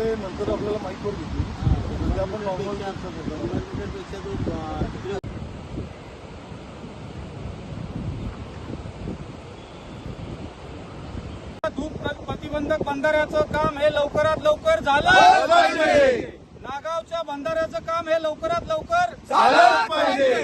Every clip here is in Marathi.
ते नंतर आपल्याला माहीत वर घेतली म्हणजे आपण नॉर्मल धूप प्रतिबंधक बंधाऱ्याचं काम हे लवकरात लवकर झालं पाहिजे. नागावच्या बंधाऱ्याचं काम हे लवकरात लवकर झालं पाहिजे.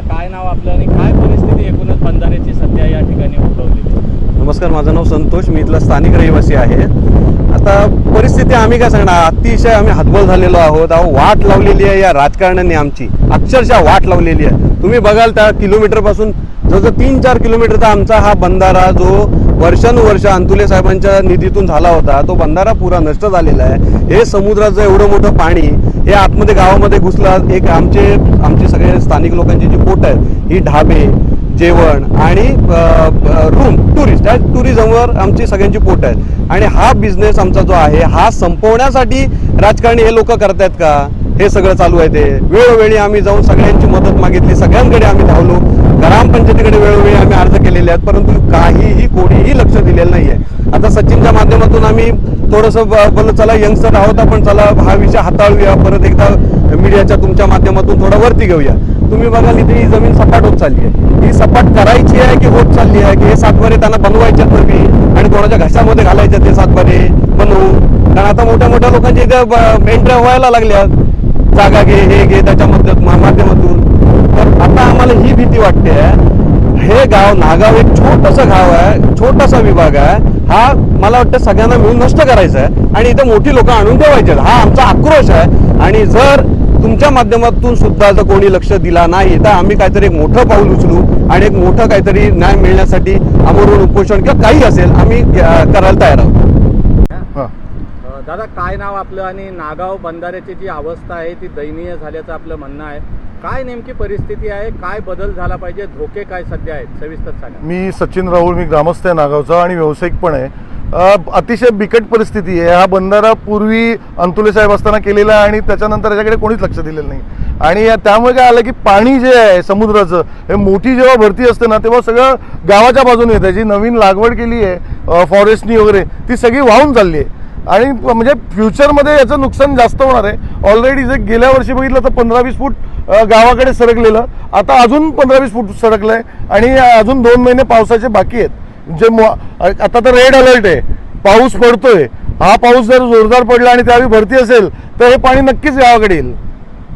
दादा काय नाव आपलं आणि काय परिस्थिती एकूणच बंधाऱ्याची सध्या या ठिकाणी उद्भवली? नमस्कार माझं नाव संतोष. मी इथला स्थानिक रहिवासी आहे. आता परिस्थिती आम्ही काय सांगणार? अतिशय आम्ही हातबल झालेलो आहोत. अहो वाट लावलेली आहे या राजकारण्याने आमची. अक्षरशः वाट लावलेली आहे. तुम्ही बघाल त्या किलोमीटरपासून जवळजवळ तीन चार किलोमीटरचा आमचा हा बंधारा जो वर्षानुवर्ष अंतुले साहेबांच्या निधीतून झाला होता तो बंधारा पुरा नष्ट झालेला आहे. हे समुद्राचं एवढं मोठं पाणी हे आतमध्ये गावामध्ये घुसलं एक आमचे आमचे सगळे स्थानिक लोकांची जी पोट आहेत ही ढाबे जेवण आणि रूम टुरिस्ट या टुरिझमवर आमची सगळ्यांची पोट आहेत. आणि हा बिझनेस आमचा जो आहे हा संपवण्यासाठी राजकारणी हे लोक करतायत का? हे सगळं चालू आहे ते. वेळोवेळी आम्ही जाऊन सगळ्यांची मदत मागितली. सगळ्यांकडे आम्ही धावलो. ग्रामपंचायतीकडे वेळोवेळी आम्ही अर्ज केलेले आहेत परंतु काहीही कोणीही लक्ष दिलेलं नाहीये. आता सचिनच्या माध्यमातून आम्ही थोडंसं बोललं चला यंगस्टर आहोत आपण चला हा विषय हाताळूया. परत एकदा मीडियाच्या तुमच्या माध्यमातून थोडा वरती घेऊया. तुम्ही बघाल इथे ही जमीन सपाट होत चालली आहे. ही सपाट करायची आहे की होत चालली आहे? की हे सातबारे त्यांना बनवायचे नवी आणि कोणाच्या घशामध्ये घालायचे ते सातबारे बनवू. कारण आता मोठ्या मोठ्या लोकांच्या इथे एंट्र्या व्हायला लागल्या जागा घे हे घे त्याच्या माध्यमातून. आता आम्हाला ही भीती वाटते हे गाव नागाव एक छोटंसं गाव आहे छोटासा विभाग आहे. हा मला वाटतं सगळ्यांना मिळून नष्ट करायचा आहे आणि इथे मोठी लोक आणून ठेवायचे आहेत. हा आमचा आक्रोश आहे. आणि जर तुमच्या माध्यमातून सुद्धा जर कोणी लक्ष दिला नाही तर आम्ही काहीतरी एक मोठं पाऊल उचलू आणि एक मोठं काहीतरी न्याय मिळण्यासाठी आमरण उपोषण किंवा काही असेल आम्ही करायला तयार आहोत. हां. दादा काय नाव आपलं आणि नागाव बंधाऱ्याची जी अवस्था आहे ती दयनीय झाल्याचं आपलं म्हणणं आहे. काय नेमकी परिस्थिती आहे? काय बदल झाला पाहिजे? धोके काय सध्या आहेत? सविस्तर सांगा. मी सचिन राहुल मी ग्रामस्थ आहे नागावचा आणि व्यावसायिक पण आहे. अतिशय बिकट परिस्थिती आहे. हा बंधारा पूर्वी अंतुले साहेब असताना केलेला आहे आणि त्याच्यानंतर याच्याकडे कोणीच लक्ष दिलेलं नाही. आणि त्यामुळे काय आलं की पाणी जे आहे समुद्राचं हे मोठी जेव्हा भरती असते ना तेव्हा सगळं गावाच्या बाजूने येतं. जी नवीन लागवड केली आहे फॉरेस्टनी वगैरे ती सगळी वाहून चालली आहे. आणि म्हणजे फ्युचरमध्ये याचं नुकसान जास्त होणार आहे. ऑलरेडी जे गेल्या वर्षी बघितलं तर पंधरा वीस फूट गावाकडे सरकलेलं. आता अजून पंधरा वीस फूट सरकलंय आणि अजून दोन महिने पावसाचे बाकी आहेत. जे आता तर रेड अलर्ट आहे. पाऊस पडतोय. हा पाऊस जर जोरदार पडला आणि त्यावेळी भरती असेल तर हे पाणी नक्कीच गावाकडे येईल.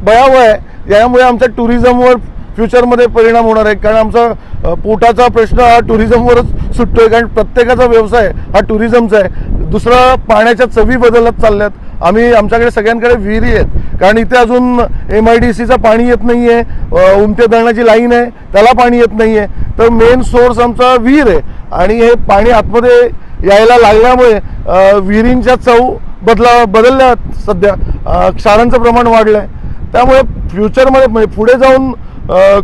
भयावह आहे. यामुळे आमच्या टुरिझमवर फ्युचरमध्ये परिणाम होणार आहे. कारण आमचा पोटाचा प्रश्न हा टुरिझमवरच सुटतोय. कारण प्रत्येकाचा व्यवसाय हा टुरिझमचा आहे. दुसरा पाण्याच्या चवी बदलत चालल्यात. आम्ही आमच्याकडे सगळ्यांकडे विहिरी आहेत. कारण इथे अजून एम आय डी सीचं पाणी येत नाही आहे उमते धरणाची लाईन आहे. त्याला पाणी येत नाही आहे तर मेन सोर्स आमचा विहीर आहे. आणि हे पाणी आतमध्ये यायला लागल्यामुळे विहिरींच्या चव बदला बदलल्या सध्या. क्षारांचं प्रमाण वाढलं आहे त्यामुळे फ्युचरमध्ये म्हणजे पुढे जाऊन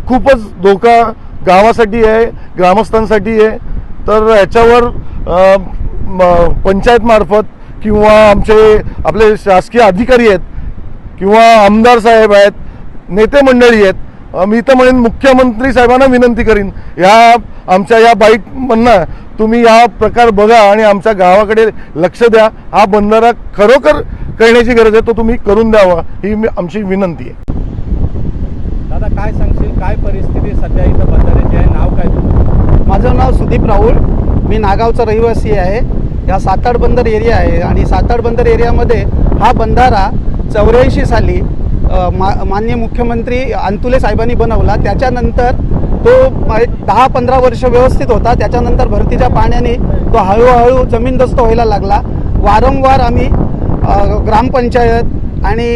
खूपच धोका गावासाठी आहे ग्रामस्थांसाठी आहे. तर याच्यावर म- पंचायतमार्फत किंवा आमचे आपले शासकीय अधिकारी आहेत किंवा आमदार साहेब आहेत नेते मंडळी आहेत मी तर म्हणेन मुख्यमंत्री साहेबांना विनंती करीन या आमच्या या बाईक म्हणणं तुम्ही हा प्रकार बघा आणि आमच्या गावाकडे लक्ष द्या. हा बंधारा खरोखर करण्याची गरज आहे तो तुम्ही करून द्यावा ही आमची विनंती आहे. दादा काय सांगशील? काय परिस्थिती सध्या इथं बंधाऱ्याची? आहे? नाव काय माझं नाव सुदीप राहुल मी नागावचा रहिवासी आहे. हा साताड बंदर एरिया आहे आणि साताड बंदर एरियामध्ये हा बंधारा चौऱ्याऐंशी साली मा माननीय मुख्यमंत्री अंतुले साहेबांनी बनवला. त्याच्यानंतर तो दहा पंधरा वर्ष व्यवस्थित होता. त्याच्यानंतर भरतीच्या पाण्याने तो हळूहळू जमीनदोस्त व्हायला लागला. वारंवार आम्ही ग्रामपंचायत आणि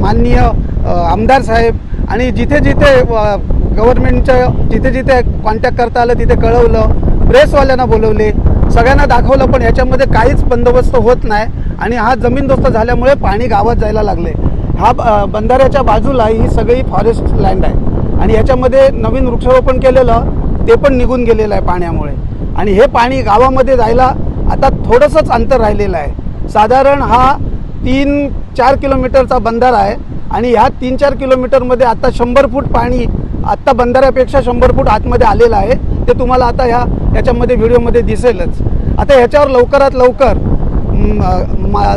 माननीय आमदार साहेब आणि जिथे जिथे गव्हर्नमेंटच्या जिथे जिथे कॉन्टॅक्ट करता आलं तिथे कळवलं प्रेसवाल्यांना बोलवले सगळ्यांना दाखवलं पण याच्यामध्ये काहीच बंदोबस्त होत नाही. आणि हा जमीनदोस्त झाल्यामुळे पाणी गावात जायला लागले. हा बंधाऱ्याच्या बाजूला ही सगळी फॉरेस्ट लँड आहे. आणि याच्यामध्ये नवीन वृक्षारोपण केलेलं ते पण निघून गेलेलं आहे पाण्यामुळे. आणि हे पाणी गावामध्ये जायला आता थोडंसंच अंतर राहिलेलं आहे. साधारण हा तीन चार किलोमीटरचा बंधारा आहे. आणि ह्या तीन चार किलोमीटरमध्ये आता शंभर फूट पाणी आत्ता बंधाऱ्यापेक्षा शंभर फूट आतमध्ये आलेलं आहे. ते तुम्हाला आता ह्या याच्यामध्ये व्हिडिओमध्ये दिसेलच. आता ह्याच्यावर लवकरात लवकर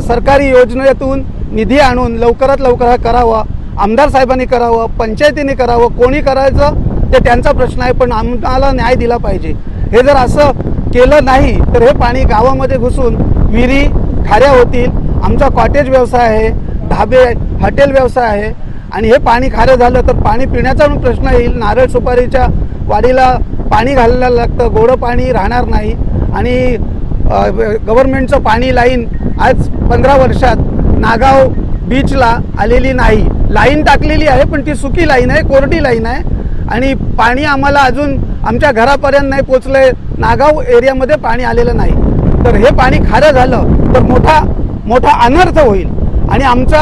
सरकारी योजनेतून निधी आणून लवकरात लवकर हा करावं. आमदार साहेबांनी करावं पंचायतीने करावं कोणी करायचं ते त्यांचा प्रश्न आहे पण आम्हाला न्याय दिला पाहिजे. हे जर असं केलं नाही तर हे पाणी गावामध्ये घुसून विहिरी खाऱ्या होतील. आमचा कॉटेज व्यवसाय आहे. ढाबे हॉटेल व्यवसाय आहे आणि हे पाणी खारं झालं तर पाणी पिण्याचा पण प्रश्न येईल. नारळ सुपारीच्या वाडीला पाणी घालायला लागतं गोडं पाणी राहणार नाही. आणि गव्हर्नमेंटचं पाणी लाईन आज पंधरा वर्षात नागाव बीचला आलेली नाही. लाईन टाकलेली आहे पण ती सुकी लाईन आहे कोरडी लाईन आहे. आणि पाणी आम्हाला अजून आमच्या घरापर्यंत नाही पोचलंय. नागाव एरियामध्ये पाणी आलेलं नाही. तर हे पाणी खारं झालं तर मोठा मोठा अनर्थ होईल. आणि आमचा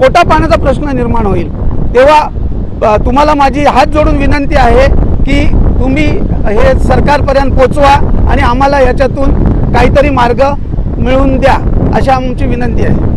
पोटा पाण्याचा प्रश्न निर्माण होईल. तेव्हा तुम्हाला माझी हात जोडून विनंती आहे की तुम्ही हे सरकारपर्यंत पोचवा आणि आम्हाला याच्यातून काहीतरी मार्ग मिळवून द्या अशी आमची विनंती आहे.